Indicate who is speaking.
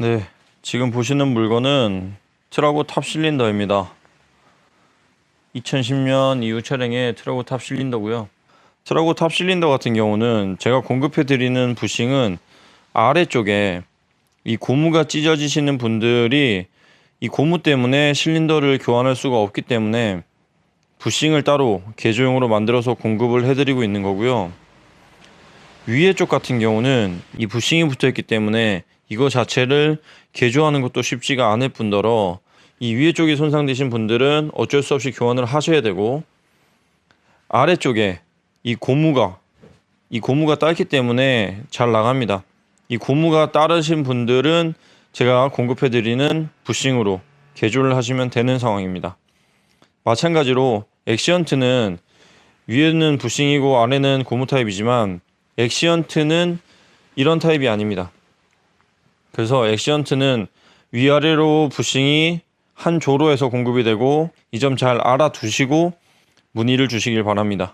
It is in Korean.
Speaker 1: 네, 지금 보시는 물건은 트라고 탑 실린더입니다. 2010년 이후 차량의 트라고 탑 실린더고요. 트라고 탑 실린더 같은 경우는 제가 공급해 드리는 부싱은 아래쪽에 이 고무가 찢어지시는 분들이 이 고무 때문에 실린더를 교환할 수가 없기 때문에 부싱을 따로 개조용으로 만들어서 공급을 해드리고 있는 거고요. 위에 쪽 같은 경우는 이 부싱이 붙어 있기 때문에 이거 자체를 개조하는 것도 쉽지가 않을 뿐더러 이 위에 쪽이 손상되신 분들은 어쩔 수 없이 교환을 하셔야 되고 아래쪽에 이 고무가 이 고무가 딸기 때문에 잘 나갑니다. 이 고무가 따르신 분들은 제가 공급해 드리는 부싱으로 개조를 하시면 되는 상황입니다. 마찬가지로 엑시언트는 위에는 부싱이고 아래는 고무 타입이지만 엑시언트는 이런 타입이 아닙니다. 그래서 엑시언트는 위아래로 부싱이 한 조로 해서 공급이 되고 이 점 잘 알아두시고 문의를 주시길 바랍니다.